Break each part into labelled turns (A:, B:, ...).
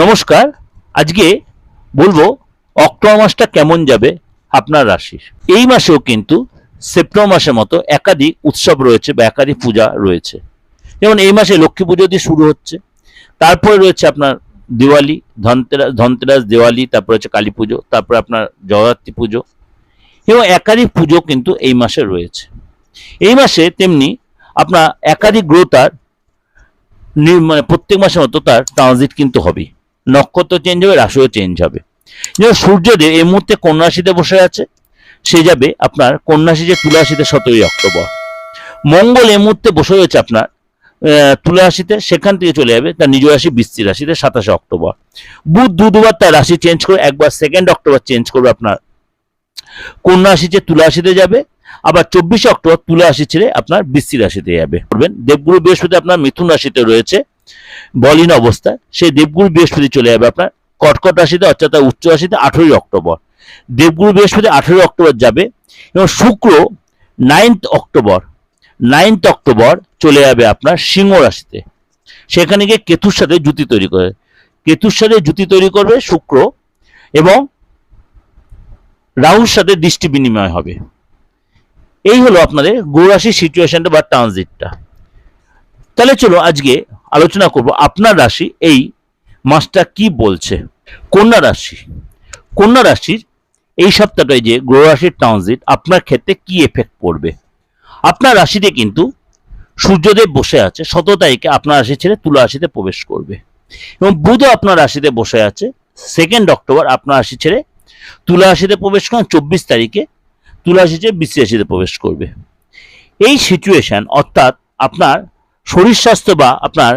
A: নমস্কার, আজকে বলব অক্টোবর মাসটা কেমন যাবে আপনার রাশির। এই মাসেও কিন্তু সেপ্টেম্বর মাসের মতো একাধিক উৎসব রয়েছে বা একাধিক পূজা রয়েছে। যেমন এই মাসে লক্ষ্মী পুজো দিয়ে শুরু হচ্ছে, তারপরে রয়েছে আপনার দিওয়ালি ধনতেরাস ধনতেরাস দিওয়ালি, তারপরে হচ্ছে কালী পুজো, তারপরে আপনার জগদ্ধাত্রী পুজো, এবং একাধিক পুজো কিন্তু এই মাসে রয়েছে। এই মাসে তেমনি আপনার একাধিক গ্রহ তার মানে প্রত্যেক মাসের মতো তার ট্রানজিট কিন্তু হবে নক্ষত্র চেঞ্জ হবে, রাশিও চেঞ্জ হবে। যেমন সূর্যদেব এই মুহূর্তে কন্যা রাশিতে বসে আছে, সে যাবে আপনার কন্যা রাশি যে তুলা রাশিতে সতেরোই অক্টোবর। মঙ্গল এই মুহূর্তে বসে রয়েছে আপনার তুলা রাশিতে, সেখান থেকে চলে যাবে তার নিজ রাশি বৃষ্টি রাশিতে সাতাশে অক্টোবর। বুধ দু দুবার তার রাশি চেঞ্জ করে একবার সেকেন্ড অক্টোবর চেঞ্জ করবে আপনার। কন্যা যে তুলা রাশিতে যাবে, আবার চব্বিশে অক্টোবর তুলা রাশি ছেড়ে আপনার বৃষ্টি রাশিতে যাবে। করবেন, দেবগুরু বৃহস্পতি আপনার মিথুন রাশিতে রয়েছে। বলিন অবস্থায় সেই দেবগুরু বৃহস্পতি চলে যাবে আপনার। কর্কট রাশিতে, অর্থাৎ উচ্চ রাশিতে আঠেরোই অক্টোবর। দেবগুরু বৃহস্পতি আঠেরোই অক্টোবর যাবে এবং শুক্র নাইন্থ অক্টোবর। নাইন্থ অক্টোবর চলে যাবে আপনার সিংহ রাশিতে। সেখানে গিয়ে কেতুর সাথে জুতি তৈরি করে কেতুর সাথে জুতি তৈরি করবে শুক্র এবং রাহুর সাথে দৃষ্টি বিনিময় হবে। এই হলো আপনাদের গৌরাশির সিচুয়েশনটা বা ট্রানজিটটা তাহলে চলো আজকে আলোচনা করব, আপনার রাশি এই মাসটা কি বলছে? কন্যা রাশি। কন্যা রাশির এই সপ্তাহটায় যে গ্রহ রাশির ট্রানজিট আপনার ক্ষেত্রে কি এফেক্ট পড়বে? আপনার রাশিতে কিন্তু সূর্যদেব বসে আছে, সতেরো তারিখে আপনার রাশি ছেড়ে তুলা রাশিতে প্রবেশ করবে। এবং বুধও আপনার রাশিতে বসে আছে সেকেন্ড অক্টোবর আপনার রাশি ছেড়ে তুলা রাশিতে প্রবেশ করেন, চব্বিশ তারিখে তুলা রাশি ছেড়ে বৃশ্চিক রাশিতে প্রবেশ করবে। এই সিচুয়েশন অর্থাৎ আপনার শরীর স্বাস্থ্য বা আপনার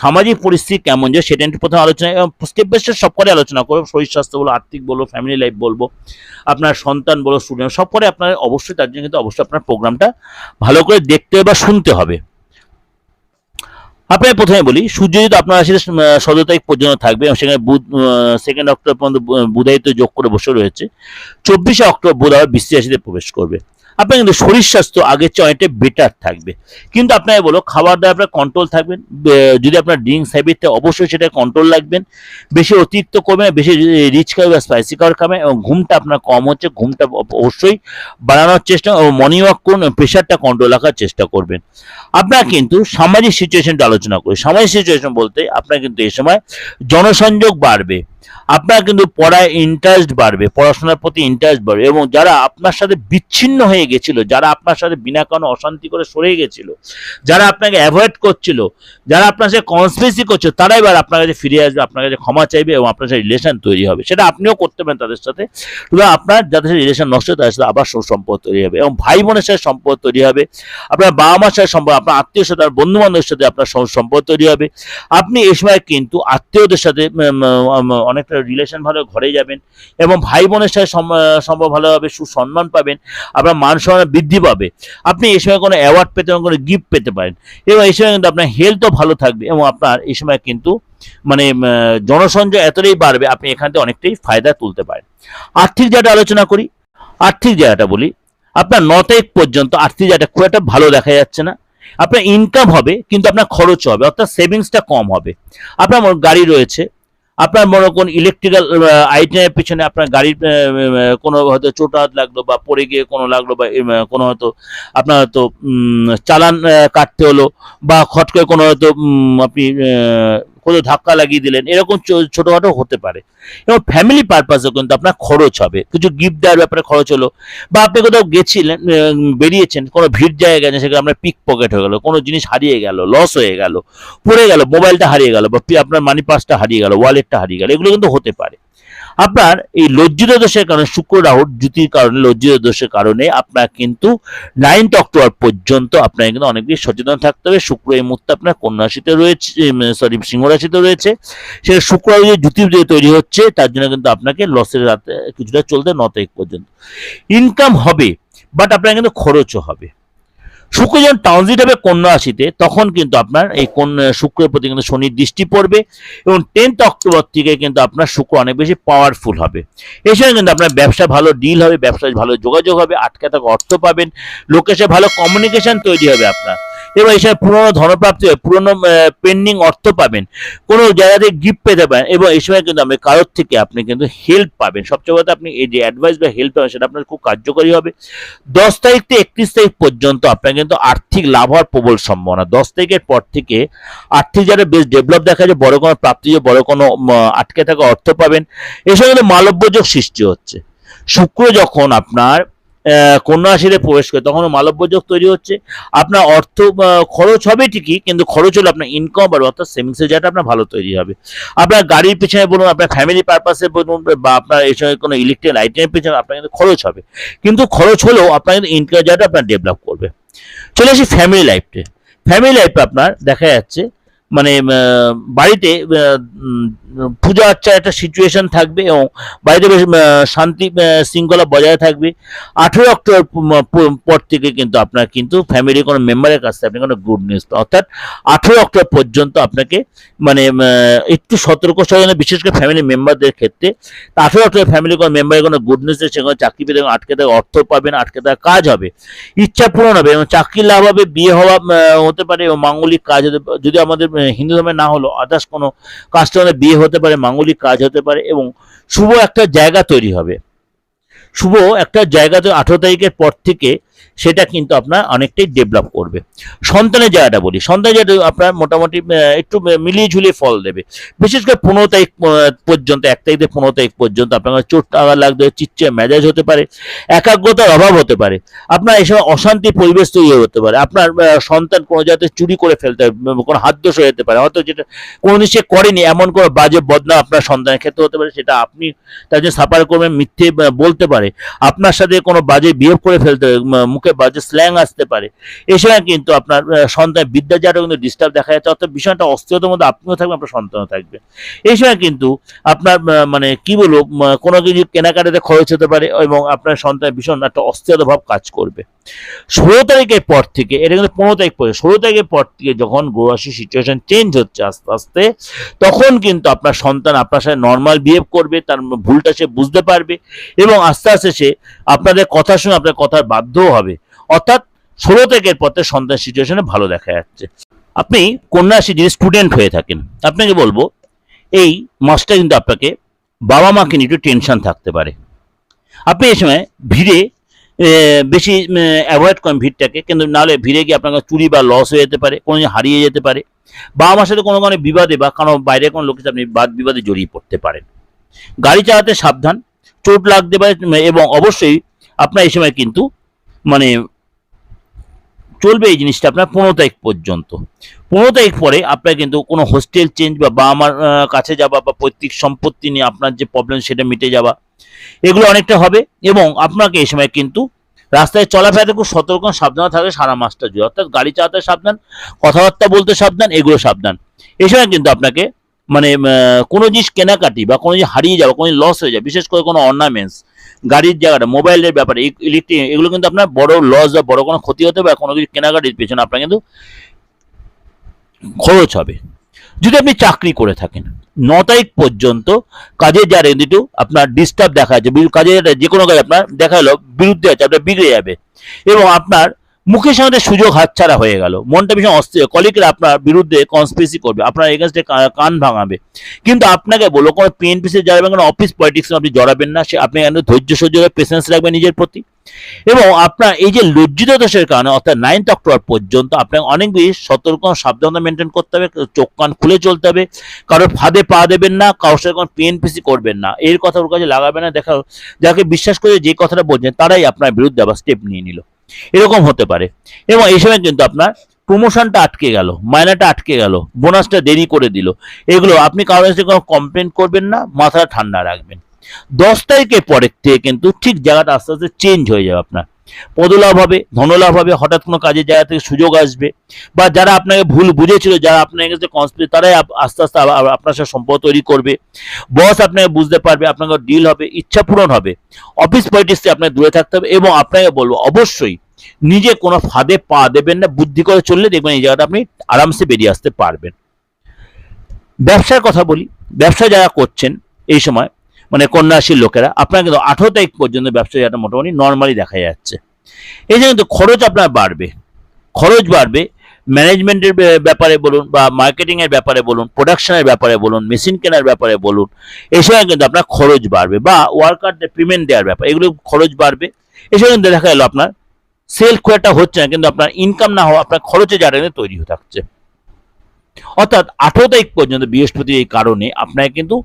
A: সামাজিক পরিস্থিতি কেমন যে সেটা একটু প্রথমে আলোচনা, এবং স্টেপ বাই স্টেপ সব করে আলোচনা করব। শরীর স্বাস্থ্য বলো, আর্থিক বলো ফ্যামিলি লাইফ বলব, আপনার সন্তান বলো স্টুডেন্ট সব করে আপনার অবশ্যই তার জন্য কিন্তু অবশ্যই আপনার প্রোগ্রামটা ভালো করে দেখতে বা শুনতে হবে। আপনাকে প্রথমে বলি, সূর্য যদি আপনার রাশিতে সতেরো তারিখ পর্যন্ত থাকবে, এবং সেখানে বুধ সেকেন্ড অক্টোবর পর্যন্ত বুধায়িত যোগ করে বসে রয়েছে। চব্বিশে অক্টোবর বুধ আবার বৃষ্টি রাশিতে প্রবেশ করবে। আপনার কিন্তু শরীর স্বাস্থ্য আগের চেয়ে অনেকটা বেটার থাকবে। কিন্তু আপনাকে বলো খাবার দাবার আপনার কন্ট্রোল থাকবেন যদি আপনার ড্রিঙ্কস হ্যাবিট অবশ্যই সেটা কন্ট্রোল রাখবেন বেশি অতিরিক্ত করবেন বেশি রিচ খাবে বা স্পাইসি খাবার খাবেন এবং ঘুমটা আপনার কম হচ্ছে, ঘুমটা অবশ্যই বাড়ানোর চেষ্টা মর্নিং ওয়াক করুন প্রেশারটা কন্ট্রোল রাখার চেষ্টা করবেন। আপনার কিন্তু সামাজিক সিচুয়েশনটা আলোচনা করি। সামাজিক সিচুয়েশন বলতে আপনার কিন্তু এই সময় জনসংযোগ বাড়বে। আপনার কিন্তু পড়ায় ইন্টারেস্ট বাড়বে, পড়াশোনার প্রতি ইন্টারেস্ট বাড়বে এবং যারা আপনার সাথে বিচ্ছিন্ন হয়ে গেছিল, যারা আপনার সাথে বিনা কারণে অশান্তি করে সরে গেছিল, যারা আপনাকে অ্যাভয়েড করছিল, যারা আপনার সাথে কনস্পিরেসি করছিল তারা এবার আপনার কাছে ফিরে আসবে, আপনার কাছে ক্ষমা চাইবে এবং আপনার সাথে রিলেশন তৈরি হবে। সেটা আপনিও করতে পারেন তাদের সাথে। আপনার যাদের সাথে রিলেশন নষ্ট হয় তাদের সাথে আবার সুসম্পর্ক তৈরি হবে এবং ভাই বোনের সাথে সম্পর্ক তৈরি হবে, আপনার বাবা মার সাথে সম্পর্ক, আপনার আত্মীয় সাথে বন্ধু বান্ধবের সাথে আপনার সম- সম্পর্ক তৈরি হবে। আপনি এই সময় কিন্তু আত্মীয়দের সাথে অনেকটা রিলেশন ভালো ঘরে যাবেন এবং ভাই বোনের সাথে সম- সম্পর্ক ভালো হবে সুসম্মান পাবেন, আপনার মান সম্মান বৃদ্ধি পাবে। আপনি এই সময় কোনো অ্যাওয়ার্ড পেতে পারেন, কোনো গিফট পেতে পারেন। এবং এই সময় কিন্তু আপনার হেলথও ভালো থাকবে এবং আপনার এই সময় কিন্তু মানে জনসংযোগ এতটাই বাড়বে, আপনি এখান থেকে অনেকটাই ফায়দা তুলতে পারেন। আর্থিক জায়গাটা আলোচনা করি। আর্থিক জায়গাটা বলি, আপনার ন তারিখ পর্যন্ত আর্থিক জায়গাটা খুব একটা ভালো দেখা যাচ্ছে না। আপনার ইনকাম হবে, কিন্তু আপনার খরচ হবে, অর্থাৎ সেভিংসটা কম হবে। আপনার গাড়ি রয়েছে আপনার মনে কোন ইলেকট্রিক্যাল আইটেমের পিছনে আপনার গাড়ির কোনো হয়তো চোট হাত লাগল বা পড়ে গিয়ে কোনো লাগল বা কোনো হয়তো আপনার হয়তো চালান কাটতে হলো বা খট করে কোনো হয়তো আপনি কোনো ধাক্কা লাগিয়ে দিলেন। এরকম ছোটখাটো হতে পারে। এবং ফ্যামিলি পারপাসেও কিন্তু আপনার খরচ হবে। কিছু গিফট দেওয়ার ব্যাপারে খরচ হলো। বা আপনি কোথাও গেছিলেন বেরিয়েছেন, কোনো ভিড় জায়গায় গেছেন, সেখানে আপনার পিক পকেট হয়ে গেলো, কোনো জিনিস হারিয়ে গেল লস হয়ে গেল, পড়ে গেল মোবাইলটা হারিয়ে গেল, বা আপনার মানি পার্সটা হারিয়ে গেল ওয়ালেটটা হারিয়ে গেল, এগুলো কিন্তু হতে পারে। আপনার এই লজ্জিত দোষের কারণে, শুক্র রাহুর জুতির কারণে, লজ্জিত দোষের কারণে আপনার কিন্তু নাইনথ অক্টোবর পর্যন্ত আপনার কিন্তু অনেক বেশি সচেতন থাকতে হবে। শুক্র এই মুহূর্তে আপনার কন্যা রাশিতে রয়েছে সরি সিংহ রাশিতে রয়েছে। সেটা শুক্র যে জুতি যে তৈরি হচ্ছে, তার জন্য কিন্তু আপনাকে লসের রাতে কিছুটা চলতে ন তারিখ পর্যন্ত। ইনকাম হবে বাট আপনার কিন্তু খরচও হবে। শুক্র যখন ট্রানজিট হবে কন্যা রাশিতে তখন কিন্তু আপনার এই কন্যা শুক্রের প্রতি কিন্তু শনির দৃষ্টি পড়বে এবং টেন্থ অক্টোবর থেকে কিন্তু আপনার শুক্র অনেক বেশি পাওয়ারফুল হবে। এই সময় কিন্তু আপনার ব্যবসা ভালো ডিল হবে, ব্যবসায় ভালো যোগাযোগ হবে, আটকে থাকা অর্থ পাবেন সাথে ভালো কমিউনিকেশন তৈরি হবে আপনার। এবং সময় পুরনো ধনপ্রাপ্তি হবে পুরনো পেন্ডিং অর্থ পাবেন। কোনো জায়গা থেকে গিফট পেতে পারেন এবং এই সময় কিন্তু আপনি কারোর থেকে আপনি কিন্তু হেল্প পাবেন। সবচেয়ে কথা আপনি এই যে অ্যাডভাইস বা হেল্প পাবেন, সেটা আপনার খুব কার্যকরী হবে। দশ তারিখ থেকে একত্রিশ তারিখ পর্যন্ত আপনার কিন্তু আর্থিক লাভ হওয়ার প্রবল সম্ভাবনা। দশ তারিখের পর থেকে আর্থিক যারা বেশ ডেভেলপ দেখা যায়, বড় কোনো প্রাপ্তি যে বড় কোনো আটকে থাকা অর্থ পাবেন। এসব কিন্তু মালব্যযোগ সৃষ্টি হচ্ছে। শুক্র যখন আপনার কন্যা রাশিতে প্রবেশ করে তখন মালব্যযোগ তৈরি হচ্ছে। আপনার অর্থ খরচ হবে ঠিকই, কিন্তু খরচ হলে আপনার ইনকাম বাড়বে অর্থাৎ সেভিংসের জায়গাটা আপনার ভালো তৈরি হবে। আপনার গাড়ির পিছনে বলুন, আপনার ফ্যামিলি পারপাসে বলুন, বা আপনার এই সময় কোনো ইলেকট্রিক আইটেমের পিছনে আপনার কিন্তু খরচ হবে। কিন্তু খরচ হলেও আপনার কিন্তু ইনকাম জায়গাটা আপনার ডেভেলপ করবে। চলে আসি ফ্যামিলি লাইফে ফ্যামিলি লাইফে আপনার দেখা যাচ্ছে মানে বাড়িতে পূজা আর্চার একটা সিচুয়েশন থাকবে এবং বাড়িতে বেশ শান্তি শৃঙ্খলা বজায় থাকবে। আঠেরো অক্টোবর পর থেকে কিন্তু আপনার কিন্তু ফ্যামিলি কোনো মেম্বারের কাছ থেকে আপনি কোনো গুড নিউজ অর্থাৎ আঠেরো অক্টোবর পর্যন্ত আপনাকে মানে একটু সতর্ক সচেতন বিশেষ করে ফ্যামিলি মেম্বারদের ক্ষেত্রে আঠেরো অক্টোবর ফ্যামিলি কোনো মেম্বারের কোনো গুড নিউজ সেখানে চাকরি পেতে আটকে থাকা অর্থ পাবেন, আটকে থাকা কাজ হবে। ইচ্ছা পূরণ হবে এবং চাকরি লাভ হবে, বিয়ে হওয়া হতে পারে এবং মাঙ্গলিক কাজ হতে, যদি আমাদের হিন্দু ধর্মে না হলো আদার্স কোনো কাজটা বিয়ে হতে পারে, মাঙ্গলিক কাজ হতে পারে এবং শুভ একটা জায়গা তৈরি হবে। শুভ একটা জায়গাতে আঠেরো তারিখের পর থেকে সেটা কিন্তু আপনার অনেকটাই ডেভেলপ করবে। সন্তানের জায়গাটা বলি, সন্তানের জায়গাটা আপনার মোটামুটি একটু মিলিয়ে ঝুলিয়ে ফল দেবে। বিশেষ করে পনেরো তারিখ পর্যন্ত, এক তারিখ থেকে পনেরো তারিখ পর্যন্ত আপনার চোট আঘাত লাগবে, চিচ্ছে মেজাজ হতে পারে, একাগ্রতার অভাব হতে পারে, আপনার সময় অশান্তি পরিবেশ তৈরি হতে পারে, আপনার সন্তান কোনো যাতে চুরি করে ফেলতে কোনো হাত দোষ হয়ে যেতে পারে, হয়তো যেটা কোনোদিন সে করেনি, এমন কোনো বাজে বদনাম আপনার সন্তানের ক্ষেত্রে হতে পারে, সেটা আপনি তার জন্য সাফার করবেন, মিথ্যে বলতে পারে, আপনার সাথে কোনো বাজে বিহেভ করে ফেলতে মুখে বাজে স্ল্যাং আসতে পারে এই সময় কিন্তু আপনার সন্তান বিদ্যা যারা কিন্তু ডিস্টার্ব দেখা যাচ্ছে, অর্থাৎ বিষয়টা অস্থিরতার মধ্যে আপনিও থাকবেন, আপনার সন্তানও থাকবে। এই সময় কিন্তু আপনার মানে কি বলব কোনো কিছু কেনাকাটাতে খরচ হতে পারে এবং আপনার সন্তান ভীষণ একটা অস্থিরতা ভাব কাজ করবে। ষোলো তারিখের পর থেকে, এটা কিন্তু পনেরো তারিখ পরে ষোলো তারিখের পর থেকে যখন গোরাশি সিচুয়েশন চেঞ্জ হচ্ছে আস্তে আস্তে, তখন কিন্তু আপনার সন্তান আপনার সাথে নর্মাল বিহেভ করবে, তার ভুলটা সে বুঝতে পারবে এবং আস্তে আস্তে সে আপনাদের কথা শুনে আপনার কথার বাধ্যও হবে। অর্থাৎ ষোলো থেকে সন্তান সিচুয়েশনে ভালো দেখা যাচ্ছে। আপনি কন্যা যদি স্টুডেন্ট হয়ে থাকেন, আপনাকে বলব, এই মাসটা কিন্তু আপনাকে বাবা মাকে নিয়ে একটু টেনশন থাকতে পারে। আপনি এই সময় ভিড়ে বেশি অ্যাভয়েড করেন ভিড়টাকে, কিন্তু নাহলে ভিড়ে গিয়ে আপনার চুরি বা লস হয়ে যেতে পারে, কোনো হারিয়ে যেতে পারে। বাবা মার সাথে কোনো কোনো বিবাদে বা কোনো বাইরে কোনো লোকের আপনি বাদ বিবাদে জড়িয়ে পড়তে পারেন। গাড়ি চালাতে সাবধান, চোট লাগতে পারে, এবং অবশ্যই আপনার এই সময় কিন্তু চলবে এই জিনিসটা আপনার পনেরো তারিখ পর্যন্ত। পনেরো তারিখ পরে আপনার কিন্তু কোনো হোস্টেল চেঞ্জ বা বাবা মার কাছে যাওয়া বা পৈতৃক সম্পত্তি নিয়ে আপনার যে প্রবলেম সেটা মিটে যাওয়া, এগুলো অনেকটা হবে এবং আপনাকে এই সময় কিন্তু রাস্তায় চলাফেরাতে খুব সতর্ক সাবধান থাকে সারা মাসটা জুড়ে। অর্থাৎ গাড়ি চালাতে সাবধান, কথাবার্তা বলতে সাবধান, এগুলো সাবধান। এই সময় কিন্তু আপনাকে মানে কোনো জিনিস কেনাকাটি বা কোনো জিনিস হারিয়ে যাওয়া, কোনো লস হয়ে যায় বিশেষ করে কোনো অর্নামেন্টস গাড়ির জায়গাটা, মোবাইলের ব্যাপারে ইলেকট্রিক এগুলো কিন্তু আপনার বড় লস বা বড় কোনো ক্ষতি হতে বা কোনো কিছু কেনাকাটির পেছনে আপনার কিন্তু খরচ হবে। যদি আপনি চাকরি করে থাকেন, ন তারিখ পর্যন্ত কাজের যার কিন্তু আপনার ডিস্টার্ব দেখা যাচ্ছে কাজে কাজের যে কোনো কাজ আপনার দেখা গেলো, বিরুদ্ধে আছে, আপনার বিগড়ে যাবে। এবং আপনার মুখের সামনে সুযোগ হাতছাড়া হয়ে গেল। মনটা ভীষণ অস্থির কলিগরা আপনার বিরুদ্ধে কনস্পিরেসি করবে। আপনার এগেনস্টে কান ভাঙাবে। কিন্তু আপনাকে বলো কোনো পিএনপিসি যাবেন কোনো অফিস পলিটিক্স আপনি জড়াবেন না, সে আপনি কিন্তু ধৈর্য সহ্য পেশেন্স রাখবেন নিজের প্রতি। এবং আপনার এই যে লজ্জিত দোষের কারণে, অর্থাৎ নাইন্থ অক্টোবর পর্যন্ত আপনাকে অনেক বেশি সতর্ক সাবধানতা মেনটেন করতে হবে, চোখ কান খুলে চলতে হবে, কারোর ফাঁদে পা দেবেন না, কারোর সাথে কোনো পিএনপিসি করবেন না। এর কথা ওর কাছে লাগাবে না, দেখা যাকে। বিশ্বাস করে যে কথাটা বলছেন, তারাই আপনার বিরুদ্ধে আবার স্টেপ নিয়ে নিল। এরকম হতে পারে। এবং এই সময় কিন্তু আপনার প্রমোশনটা আটকে গেল মায়নাটা আটকে গেল বোনাসটা দেরি করে দিল। এগুলো আপনি কারোর সাথে কোনো কমপ্লেন করবেন না মাথা ঠান্ডা রাখবেন। দশ তারিখের পরের থেকে কিন্তু ঠিক জায়গাটা আস্তে আস্তে চেঞ্জ হয়ে যাবে আপনার। পদলাভ হবে, ধনলাভ হবে, হঠাৎ কোনো কাজের জায়গা থেকে সুযোগ আসবে। বা যারা আপনাকে ভুল বুঝেছিল, যারা আপনার কাছে কনস্পিরেট তারাই আস্তে আস্তে আপনার সাথে সম্পর্ক তৈরি করবে। বস আপনাকে বুঝতে পারবে আপনাকে ডিল হবে, ইচ্ছা পূরণ হবে। অফিস পলিটিক্সে আপনাকে দূরে থাকতে হবে এবং আপনাকে বলব, অবশ্যই নিজে কোনো ফাঁদে পা দেবেন না, বুদ্ধি করে চললে দেখবেন এই জায়গাটা আপনি আরামসে বেরিয়ে আসতে পারবেন। ব্যবসার কথা বলি, ব্যবসা যারা করছেন এই সময় মানে কন্যা রাশির লোকেরা, আপনার কিন্তু আঠারো তারিখ পর্যন্ত ব্যবসা জায়গাটা মোটামুটি নর্মালি দেখা যাচ্ছে। এই যে কিন্তু খরচ আপনার বাড়বে। খরচ বাড়বে। ম্যানেজমেন্টের ব্যাপারে বলুন বা মার্কেটিংয়ের ব্যাপারে বলুন প্রোডাকশনের ব্যাপারে বলুন মেশিন কেনার ব্যাপারে বলুন এসব কিন্তু আপনার খরচ বাড়বে বা ওয়ার্কারদের পেমেন্ট দেওয়ার ব্যাপার, এগুলো খরচ বাড়বে। এসব কিন্তু দেখা গেল আপনার সেল খুব একটা হচ্ছে না, কিন্তু আপনার ইনকাম না হওয়া, আপনার খরচে কিন্তু তৈরি হয়ে থাকছে। অর্থাৎ আঠেরো তারিখ পর্যন্ত বৃহস্পতি এই কারণে আপনাকে কিন্তু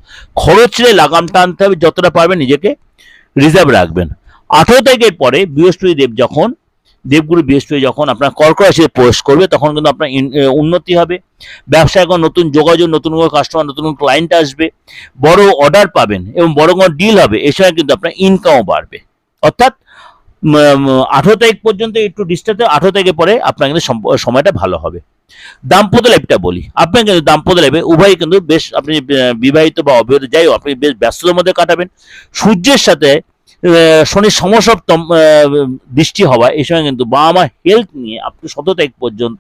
A: খরচে লাগাম টানতে হবে, যতটা পারবেন নিজেকে রিজার্ভ রাখবেন। আঠেরো তারিখের পরে বৃহস্পতি দেব যখন, দেবগুরু বৃহস্পতি যখন আপনার কর্কট রাশিতে প্রবেশ করবে, তখন কিন্তু আপনার উন্নতি হবে। ব্যবসায় কোনো নতুন যোগাযোগ, নতুন কোনো কাস্টমার নতুন কোনো ক্লায়েন্ট আসবে, বড় অর্ডার পাবেন এবং বড় কোনো ডিল হবে, এ সময় কিন্তু আপনার ইনকামও বাড়বে। অর্থাৎ আঠেরো তারিখ পর্যন্ত একটু ডিস্টার্ব আঠেরো তারিখের পরে আপনার কিন্তু সময়টা ভালো হবে। দাম্পত্য লাইফটা বলি, আপনার কিন্তু দাম্পত্য লাইফে উভয় কিন্তু বেশ আপনি বিবাহিত বা অবিবাহিত যাই হোক, আপনি বেশ ব্যস্ততার মধ্যে কাটাবেন। সূর্যের সাথে শনির সমসপ্তম দৃষ্টি হওয়া, এই সময় কিন্তু বাবা মা হেলথ নিয়ে আপনি সতেরো তারিখ পর্যন্ত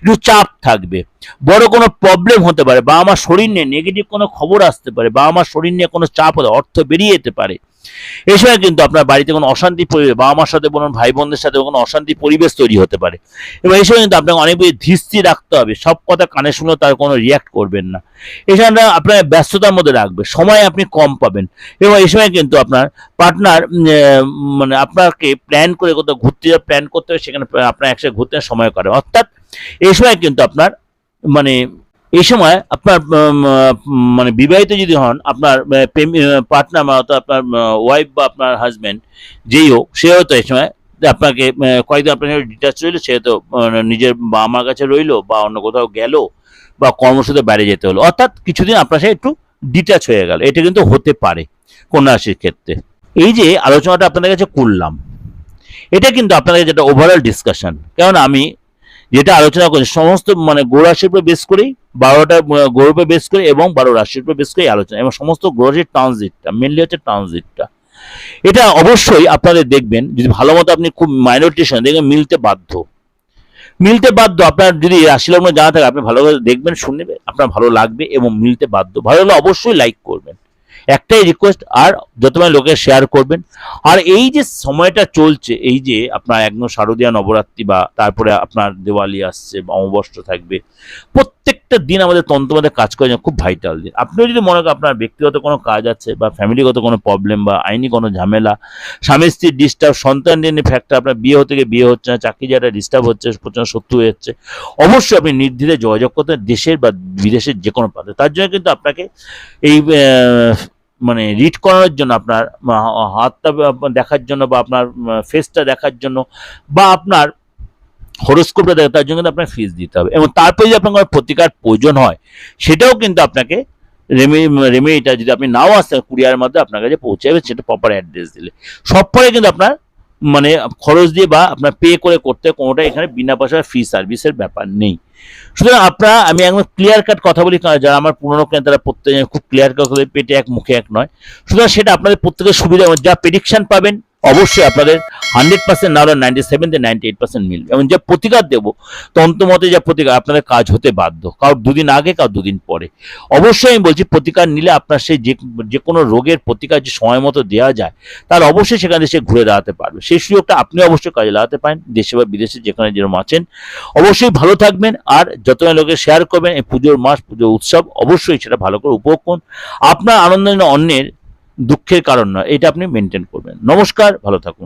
A: একটু চাপ থাকবে। বড় কোনো প্রবলেম হতে পারে, বাবা মার শরীর নিয়ে নেগেটিভ কোনো খবর আসতে পারে, বাবা মার শরীর নিয়ে কোনো চাপ হতে অর্থ বেরিয়ে যেতে পারে। এই সময় কিন্তু আপনার বাড়িতে কোনো অশান্তি পরিবেশ, বাবা মার সাথে বলুন, ভাই বোনদের সাথে কোনো অশান্তি পরিবেশ তৈরি হতে পারে। এবং এই সময় কিন্তু আপনাকে অনেক বেশি ধীর রাখতে হবে, সব কথা কানে শুনে তার কোনো রিয়াক্ট করবেন না। এই সময় আপনার ব্যস্ততার মধ্যে রাখবে, সময় আপনি কম পাবেন। এবং এই সময় কিন্তু আপনার পার্টনার মানে আপনাকে প্ল্যান করে কোথাও ঘুরতে যাওয়ার প্ল্যান করতে হবে, সেখানে আপনার একসাথে ঘুরতে সময় করে অর্থাৎ এই সময় কিন্তু আপনার মানে এই সময় আপনার মানে বিবাহিত যদি হন, আপনার পার্টনার অর্থাৎ আপনার ওয়াইফ বা আপনার হাজব্যান্ড যেই হোক, সে হয়তো এই সময় আপনাকে কয়েকদিন আপনার ডিটাচ রইল, সে হয়তো নিজের বাবা মার কাছে রইল বা অন্য কোথাও গেল বা কর্মসূত্রে বাইরে যেতে হলো। অর্থাৎ কিছুদিন আপনার সাথে একটু ডিটাচ হয়ে গেল। এটা কিন্তু হতে পারে কন্যা রাশির ক্ষেত্রে। এই যে আলোচনাটা আপনাদের কাছে করলাম, এটা কিন্তু আপনাদের যেটা ওভারঅল ডিসকাশন কারণ আমি যেটা আলোচনা করছি, সমস্ত মানে গ্রহ রাশির উপর বেস করেই বারোটা গ্রহের উপর বেস করে এবং বারো রাশির উপর বেস করেই আলোচনা, এবং সমস্ত গ্রহের ট্রানজিটটা মেনলি হচ্ছে ট্রানজিটটা এটা অবশ্যই আপনাদের দেখবেন, যদি ভালো মতো আপনি খুব মাইনরিটেশন দেখবেন মিলতে বাধ্য। মিলতে বাধ্য, আপনার যদি রাশি লগ্ন জানা থাকে, আপনি ভালো করে দেখবেন শুনবে আপনার ভালো লাগবে এবং মিলতে বাধ্য। ভালো লাগলে অবশ্যই লাইক করবেন। একটাই রিকোয়েস্ট আর যতবার লোকে শেয়ার করবেন। আর এই যে সময়টা চলছে, এই যে আপনার একদম শারদীয়া নবরাত্রি বা তারপরে আপনার দেওয়ালি আসছে বা অমাবস্যা থাকবে, প্রত্যেকটা দিন আমাদের তন্ত্রমাদের কাজ করে খুব ভাইটাল দিন। আপনিও যদি মনে করেন আপনার ব্যক্তিগত কোনো কাজ আছে বা ফ্যামিলিগত কোনো প্রবলেম বা আইনি কোনো ঝামেলা, স্বামী স্ত্রীর ডিস্টার্ব সন্তান নিয়ে ফ্যাক্টর আপনার বিয়ে হতে গিয়ে বিয়ে হচ্ছে না, চাকরি যারা ডিস্টার্ব হচ্ছে, প্রচণ্ড শত্রু হয়ে যাচ্ছে, অবশ্যই আপনি নির্দ্বিধে যোগাযোগ করতে দেশের বা বিদেশের যে কোনো প্রান্তে। তার জন্য কিন্তু আপনাকে এই মানে রিড করার জন্য আপনার হাতটা দেখার জন্য বা আপনার ফেসটা দেখার জন্য বা আপনার হরোস্কোপটা দেখা তার জন্য কিন্তু আপনাকে ফিস দিতে হবে। এবং তারপরে যদি আপনার প্রতিকার প্রয়োজন হয়, সেটাও কিন্তু আপনাকে রেমি রেমিডিটা যদি আপনি নাও আসেন কুরিয়ারের মধ্যে আপনার কাছে পৌঁছে যাবে, সেটা প্রপার অ্যাড্রেস দিলে। সব পরে কিন্তু আপনার মানে খরচ দিয়ে বা আপনার পে করে করতে কোনোটাই কোনোটা এখানে বিনা পয়সায় ফ্রি সার্ভিসের ব্যাপার নেই। সুতরাং আপনারা, আমি একদম ক্লিয়ার কাট কথা বলি যারা আমার পুরনো ক্লায়েন্ট তারা প্রত্যেকে খুব ক্লিয়ার কাট পেটে এক, মুখে এক নয়। সুতরাং সেটা আপনাদের প্রত্যেকের সুবিধা, যা প্রেডিকশান পাবেন অবশ্যই আপনাদের হান্ড্রেড পার্সেন্ট না হলে নাইনটি সেভেন থেকে নাইনটি এইট পার্সেন্ট মিলবে। এবং যে প্রতিকার দেবো, তন্ত্রমতে যা প্রতিকার, আপনাদের কাজ হতে বাধ্য। কারোর দুদিন আগে, কারোর দুদিন পরে। অবশ্যই আমি বলছি, প্রতিকার নিলে আপনার সেই যে যে কোনো রোগের প্রতিকার যে সময় মতো দেওয়া যায়, তার অবশ্যই সেখানে সে ঘুরে দাঁড়াতে পারবে। সেই সুযোগটা আপনি অবশ্যই কাজে লাগাতে পারেন, দেশে বা বিদেশে যেখানে যেরকম আছেন। অবশ্যই ভালো থাকবেন, আর যত লোকে শেয়ার করবেন, এই পুজোর মাস, পুজোর উৎসব, অবশ্যই সেটা ভালো করে উপভোগ করুন। আপনার আনন্দ অন্যের দুঃখের কারণ নয় এটা আপনি মেনটেন করবেন। নমস্কার ভালো থাকুন।